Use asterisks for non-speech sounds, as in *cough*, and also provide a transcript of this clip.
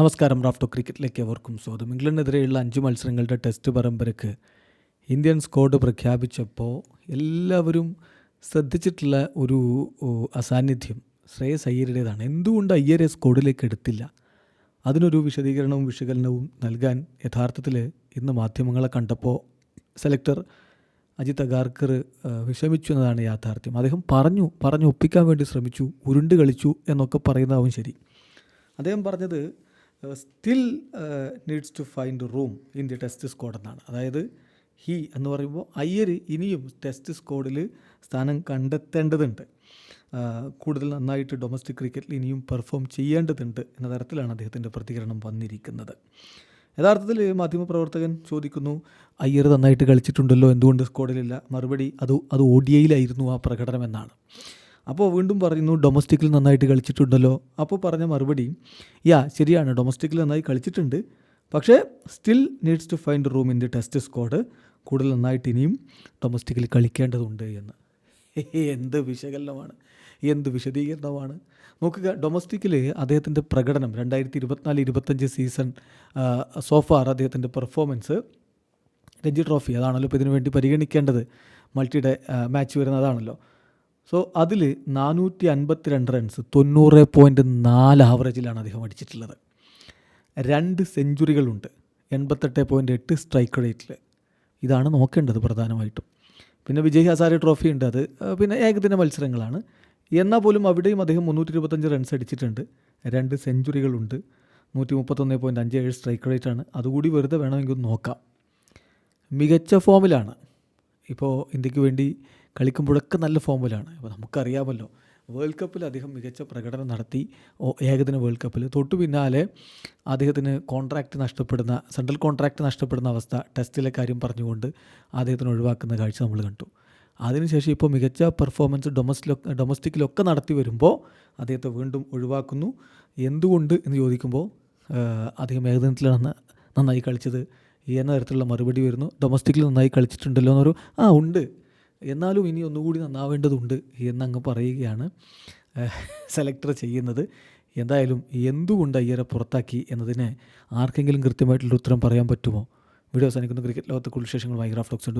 നമസ്കാരം റാഫ്റ്റോ ക്രിക്കറ്റിലേക്ക് അവർക്കും സ്വാഗതം. ഇംഗ്ലണ്ടിനെതിരെയുള്ള അഞ്ച് മത്സരങ്ങളുടെ ടെസ്റ്റ് പരമ്പരയ്ക്ക് ഇന്ത്യൻ സ്ക്വാഡ് പ്രഖ്യാപിച്ചപ്പോൾ എല്ലാവരും ശ്രദ്ധിച്ചിട്ടുള്ള ഒരു അസാന്നിധ്യം ശ്രേയസ് അയ്യരുടേതാണ്. എന്തുകൊണ്ട് അയ്യരെ സ്ക്വാഡിലേക്ക് എടുത്തില്ല? അതിനൊരു വിശദീകരണവും വിശകലനവും നൽകാൻ യഥാർത്ഥത്തിൽ ഇന്ന് മാധ്യമങ്ങളെ കണ്ടപ്പോൾ സെലക്ടർ അജിത് അഗാർക്കർ വിഷമിച്ചു എന്നതാണ് യാഥാർത്ഥ്യം. അദ്ദേഹം പറഞ്ഞു പറഞ്ഞു ഒപ്പിക്കാൻ വേണ്ടി ശ്രമിച്ചു ഉരുണ്ട് കളിച്ചു എന്നൊക്കെ പറയുന്നതാവും ശരി. അദ്ദേഹം പറഞ്ഞത് still needs to find room in the test squad എന്നാണ്. അതായത് ഹി എന്ന് പറയുമ്പോൾ അയ്യർ ഇനിയും ടെസ്റ്റ് സ്ക്വാഡിൽ സ്ഥാനം കണ്ടെത്തേണ്ടതുണ്ട്. ആ, കൂടുതൽ നന്നായിട്ട് ഡൊമസ്റ്റിക് ക്രിക്കറ്റിൽ ഇനിയും പെർഫോം ചെയ്യേണ്ടതുണ്ട് എന്ന തരത്തിലാണ് അദ്ദേഹത്തിന്റെ പ്രതികരണം വന്നിരിക്കുന്നത്. യഥാർത്ഥത്തിൽ മാധ്യമപ്രവർത്തകൻ ചോദിക്കുന്നു അയ്യർ നന്നായിട്ട് കളിച്ചിട്ടുണ്ടല്ലോ എന്തുകൊണ്ട് സ്ക്വാഡിലില്ല മറുപടി അത് അത് ഒ ഡി ഐയിലായിരുന്നു ആ പ്രകടനം എന്നാണ്. അപ്പോൾ വീണ്ടും പറയുന്നു ഡൊമസ്റ്റിക്കിൽ നന്നായിട്ട് കളിച്ചിട്ടുണ്ടല്ലോ. അപ്പോൾ പറഞ്ഞ മറുപടി യാ ശരിയാണ് ഡൊമസ്റ്റിക്കിൽ നന്നായി കളിച്ചിട്ടുണ്ട്. പക്ഷേ still needs to find room in the test squad കൂടുതൽ നന്നായിട്ട് ഇനിയും ഡൊമസ്റ്റിക്കിൽ കളിക്കേണ്ടതുണ്ട് എന്ന്. *laughs* എന്ത് വിശകലനമാണ്. എന്ത് വിശദീകരണമാണ്. നോക്കുക ഡൊമസ്റ്റിക്കിൽ അദ്ദേഹത്തിന്റെ പ്രകടനം രണ്ടായിരത്തി ഇരുപത്തിനാല് ഇരുപത്തഞ്ച് സീസൺ സോഫാർ അദ്ദേഹത്തിന്റെ പെർഫോമൻസ് രഞ്ജി ട്രോഫി അതാണല്ലോ ഇപ്പോൾ ഇതിനു വേണ്ടി പരിഗണിക്കേണ്ടത്. മൾട്ടിയുടെ മാച്ച് വരുന്നതാണല്ലോ. സോ അതിൽ നാനൂറ്റി അൻപത്തി രണ്ട് റൺസ് തൊണ്ണൂറ് പോയിന്റ് നാല് ആവറേജിലാണ് അദ്ദേഹം അടിച്ചിട്ടുള്ളത്. രണ്ട് സെഞ്ചുറികളുണ്ട് എൺപത്തെട്ട് പോയിന്റ് എട്ട് സ്ട്രൈക്ക് റേറ്റിൽ ഇതാണ് നോക്കേണ്ടത് പ്രധാനമായിട്ടും. പിന്നെ വിജയ് ഹസാരെ ട്രോഫി ഉണ്ട് അത്. പിന്നെ ഏകദിന മത്സരങ്ങളാണ്. എന്നാൽ പോലും അവിടെയും അദ്ദേഹം മുന്നൂറ്റി ഇരുപത്തഞ്ച് റൺസ് അടിച്ചിട്ടുണ്ട്. രണ്ട് സെഞ്ചുറികളുണ്ട് നൂറ്റി മുപ്പത്തൊന്ന് പോയിന്റ് അഞ്ച് ഏഴ് സ്ട്രൈക്ക് റേറ്റാണ് അതുകൂടി വെറുതെ വേണമെങ്കിൽ നോക്കാം. മികച്ച ഫോമിലാണ് ഇപ്പോൾ ഇന്ത്യയ്ക്ക് വേണ്ടി കളിക്കുമ്പോഴൊക്കെ നല്ല ഫോമിലാണ്. അപ്പോൾ നമുക്കറിയാമല്ലോ വേൾഡ് കപ്പിൽ അദ്ദേഹം മികച്ച പ്രകടനം നടത്തി. ഏകദിന വേൾഡ് കപ്പിൽ തൊട്ടു പിന്നാലെ അദ്ദേഹത്തിന് കോൺട്രാക്റ്റ് നഷ്ടപ്പെടുന്ന സെൻട്രൽ കോൺട്രാക്റ്റ് നഷ്ടപ്പെടുന്ന അവസ്ഥ ടെസ്റ്റിലെ കാര്യം പറഞ്ഞുകൊണ്ട് അദ്ദേഹത്തിന് ഒഴിവാക്കുന്ന കാഴ്ച നമ്മൾ കണ്ടു. അതിനുശേഷം ഇപ്പോൾ മികച്ച പെർഫോമൻസ് ഡൊമസ്റ്റിലൊക്കെ ഡൊമസ്റ്റിക്കിലൊക്കെ നടത്തി വരുമ്പോൾ അദ്ദേഹത്തെ വീണ്ടും ഒഴിവാക്കുന്നു. എന്തുകൊണ്ട് എന്ന് ചോദിക്കുമ്പോൾ അദ്ദേഹം ഏകദിനത്തിലാണ് നന്നായി കളിച്ചത് എന്ന തരത്തിലുള്ള മറുപടി വരുന്നു. ഡൊമസ്റ്റിക്കിൽ നന്നായി കളിച്ചിട്ടുണ്ടല്ലോ എന്നൊരു ആ ഉണ്ട്. എന്നാലും ഇനി ഒന്നുകൂടി നന്നാവേണ്ടതുണ്ട് എന്നങ്ങ് പറയുകയാണ് സെലക്ടർ ചെയ്യുന്നത്. എന്തായാലും എന്തുകൊണ്ട് അയ്യരെ പുറത്താക്കി എന്നതിന് ആർക്കെങ്കിലും കൃത്യമായിട്ടുള്ള ഉത്തരം പറയാൻ പറ്റുമോ? വീഡിയോ അവസാനിക്കുന്ന. ക്രിക്കറ്റ് ലോകത്തെ കുളിശേഷങ്ങൾ ഗ്രാഫ് ടോക്സ്